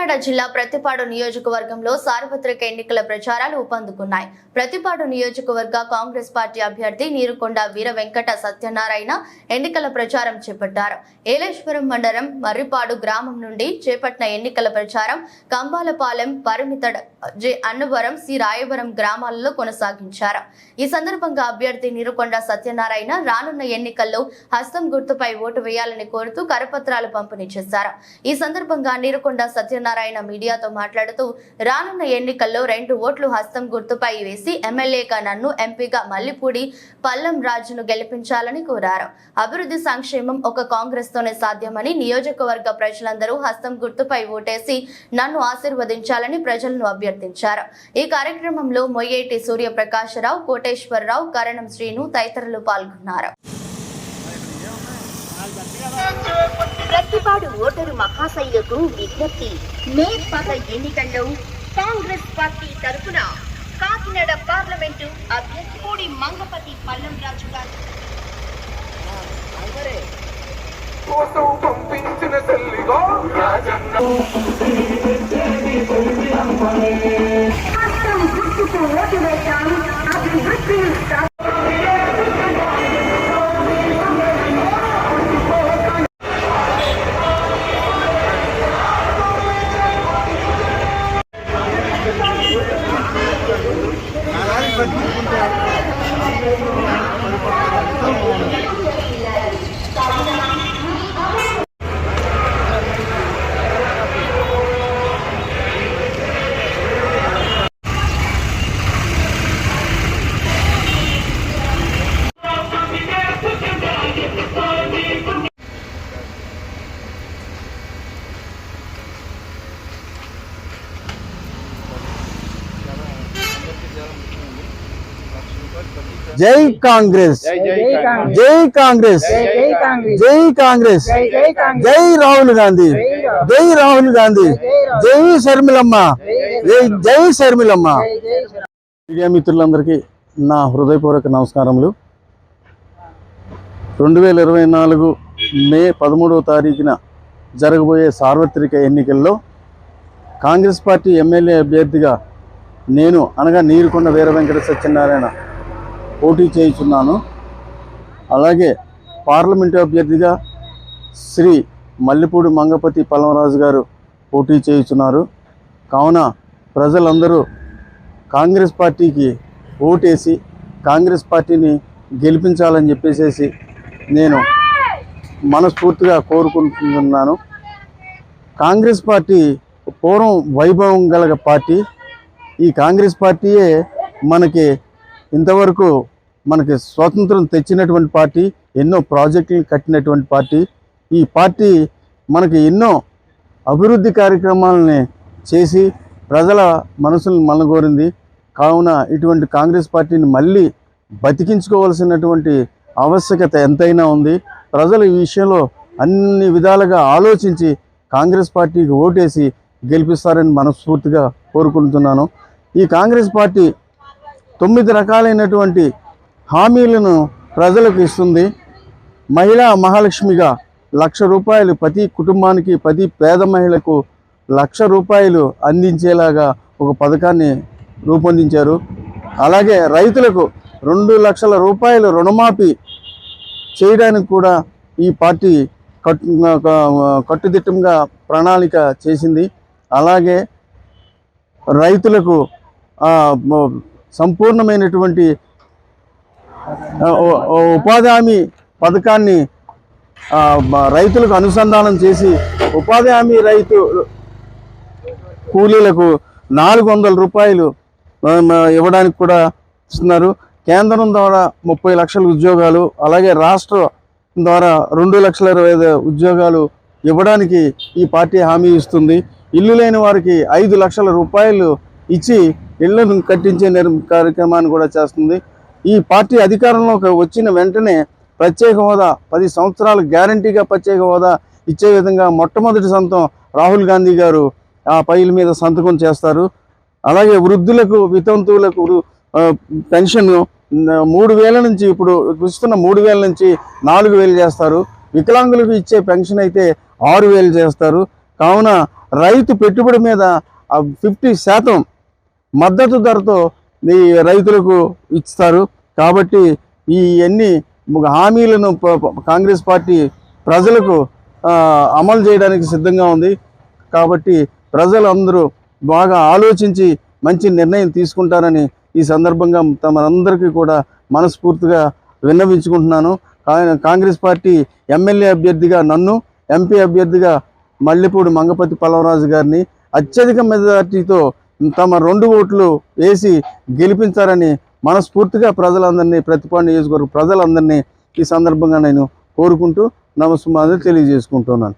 కాకినాడ జిల్లా ప్రతిపాడు నియోజకవర్గంలో సార్వత్రిక ఎన్నికల ప్రచారాలు ఊపందుకున్నాయి. ప్రతిపాడు నియోజకవర్గ కాంగ్రెస్ పార్టీ అభ్యర్థి నీరుకొండ వీర వెంకట సత్యనారాయణ ఎన్నికల ప్రచారం చేపట్టారు. ఏలేశ్వరం మండలం మర్రిపాడు గ్రామం నుండి చేపట్టిన ఎన్నికల ప్రచారం కంబాలపాలెం పరిమిత జె అన్నవరం సి రాయవరం గ్రామాలలో కొనసాగించారు. ఈ సందర్భంగా అభ్యర్థి నీరుకొండ సత్యనారాయణ రానున్న ఎన్నికల్లో హస్తం గుర్తుపై ఓటు వేయాలని కోరుతూ కరపత్రాలు పంపిణీ చేశారు. ఈ సందర్భంగా నీరుకొండ సత్యనారాయణ మీడియాతో మాట్లాడుతూ రానున్న ఎన్నికల్లో రెండు ఓట్లు హస్తం గుర్తుపై వేసి ఎమ్మెల్యేగా నన్ను ఎంపీగా మల్లిపూడి పల్లం రాజును గెలిపించాలని కోరారు. అభివృద్ధి సంక్షేమం ఒక కాంగ్రెస్ తోనే సాధ్యమని నియోజకవర్గ ప్రజలందరూ హస్తం గుర్తుపై ఓటేసి నన్ను ఆశీర్వదించాలని ప్రజలను అభ్యర్థించారు. ఈ కార్యక్రమంలో మొయ్యేటి సూర్యప్రకాశరావు కోటేశ్వరరావు కరణం శ్రీను తదితరులు పాల్గొన్నారు. ప్రతిపాడు ఓటరు మహాశైలకు విజ్ఞప్తి. మే పద ఎన్నికల్లో కాంగ్రెస్ పార్టీ తరఫున కాకినాడ పార్లమెంటు అభ్యర్థి మంగపతి పల్లం రాజు గారు. కోసం పంపించిన తల్లిదో రాజన్న. హస్తం గుర్తుకు ఓటు వేశాం అభివృద్ధి జై కాంగ్రెస్. జై కాంగ్రెస్. జై కాంగ్రెస్. జై రాహుల్ గాంధీ. జై రాహుల్. గాంధీ. జై శర్మిలమ్మ. జై జై శర్మిలమ్మ. మీడియా మిత్రులందరికీ నా హృదయపూర్వక నమస్కారములు. రెండు వేల ఇరవై నాలుగు మే పదమూడవ తారీఖున జరగబోయే సార్వత్రిక ఎన్నికల్లో కాంగ్రెస్ పార్టీ ఎమ్మెల్యే అభ్యర్థిగా నేను అనగా నీరుకొండ వీర వెంకట సత్యనారాయణ పోటీ చేయుచున్నాను. అలాగే పార్లమెంటు అభ్యర్థిగా శ్రీ మల్లెపూడి మంగపతి పల్లంరాజు గారు పోటీ చేయుచున్నారు. కావున ప్రజలందరూ కాంగ్రెస్ పార్టీకి ఓటేసి కాంగ్రెస్ పార్టీని గెలిపించాలని చెప్పేసి నేను మనస్ఫూర్తిగా కోరుకుంటున్నాను. కాంగ్రెస్ పార్టీ పూర్వం వైభవం గల పార్టీ. ఈ కాంగ్రెస్ పార్టీయే మనకి ఇంతవరకు మనకి స్వాతంత్రం తెచ్చినటువంటి పార్టీ ఎన్నో ప్రాజెక్టులు కట్టినటువంటి పార్టీ ఈ పార్టీ మనకి ఎన్నో అభివృద్ధి కార్యక్రమాలని చేసి ప్రజల మనసులను మనగోరింది కావున ఇటువంటి కాంగ్రెస్ పార్టీని మళ్ళీ బతికించుకోవాల్సినటువంటి ఆవశ్యకత ఎంతైనా ఉంది. ప్రజలు ఈ విషయంలో అన్ని విధాలుగా ఆలోచించి కాంగ్రెస్ పార్టీకి ఓటేసి గెలిపిస్తారని మనస్ఫూర్తిగా కోరుకుంటున్నాను. ఈ కాంగ్రెస్ పార్టీ తొమ్మిది రకాలైనటువంటి హామీలను ప్రజలకు ఇస్తుంది. మహిళా మహాలక్ష్మిగా లక్ష రూపాయలు ప్రతి కుటుంబానికి ప్రతి పేద మహిళకు లక్ష రూపాయలు అందించేలాగా ఒక పథకాన్ని రూపొందించారు. అలాగే రైతులకు రెండు లక్షల రూపాయలు రుణమాఫీ చేయడానికి కూడా ఈ పార్టీ కట్టు కట్టుదిట్టంగా ప్రణాళిక చేసింది. అలాగే రైతులకు సంపూర్ణమైనటువంటి ఉపాధి హామీ పథకాన్ని రైతులకు అనుసంధానం చేసి ఉపాధి హామీ రైతు కూలీలకు నాలుగు వందల రూపాయలు ఇవ్వడానికి కూడా ఇస్తున్నారు. కేంద్రం ద్వారా ముప్పై లక్షల ఉద్యోగాలు అలాగే రాష్ట్ర ద్వారా రెండు లక్షల ఇరవై ఐదు ఉద్యోగాలు ఇవ్వడానికి ఈ పార్టీ హామీ ఇస్తుంది. ఇల్లు లేని వారికి ఐదు లక్షల రూపాయలు ఇచ్చి ఇళ్ళను కట్టించే కార్యక్రమాన్ని కూడా చేస్తుంది. ఈ పార్టీ అధికారంలోకి వచ్చిన వెంటనే ప్రత్యేక హోదా పది సంవత్సరాలు గ్యారంటీగా ప్రత్యేక హోదా ఇచ్చే విధంగా మొట్టమొదటి సంతం రాహుల్ గాంధీ గారు ఆ పైల మీద సంతకం చేస్తారు. అలాగే వృద్ధులకు వితంతువులకు పెన్షన్ మూడు వేల నుంచి ఇప్పుడు ఇస్తున్న మూడు వేల నుంచి నాలుగు వేలు చేస్తారు. వికలాంగులకు ఇచ్చే పెన్షన్ అయితే ఆరు వేలు చేస్తారు. కావున రైతు పెట్టుబడి మీద ఫిఫ్టీ శాతం మద్దతు ధరతో ఈ రైతులకు ఇస్తారు. కాబట్టి ఈ అన్ని హామీలను కాంగ్రెస్ పార్టీ ప్రజలకు అమలు చేయడానికి సిద్ధంగా ఉంది. కాబట్టి ప్రజలందరూ బాగా ఆలోచించి మంచి నిర్ణయం తీసుకుంటారని ఈ సందర్భంగా తమరందరికీ కూడా మనస్ఫూర్తిగా విన్నవించుకుంటున్నాను. కాంగ్రెస్ పార్టీ ఎమ్మెల్యే అభ్యర్థిగా నన్ను ఎంపీ అభ్యర్థిగా మల్లెపూడి మంగపతి పల్లవరాజు గారిని అత్యధిక మెజార్టీతో తమ రెండు ఓట్లు వేసి గెలిపించారని మనస్ఫూర్తిగా ప్రజలందరినీ ప్రతిపాడు నియోజకవర్గ ప్రజలందరినీ ఈ సందర్భంగా నేను కోరుకుంటూ నమస్కారం తెలియజేసుకుంటున్నాను.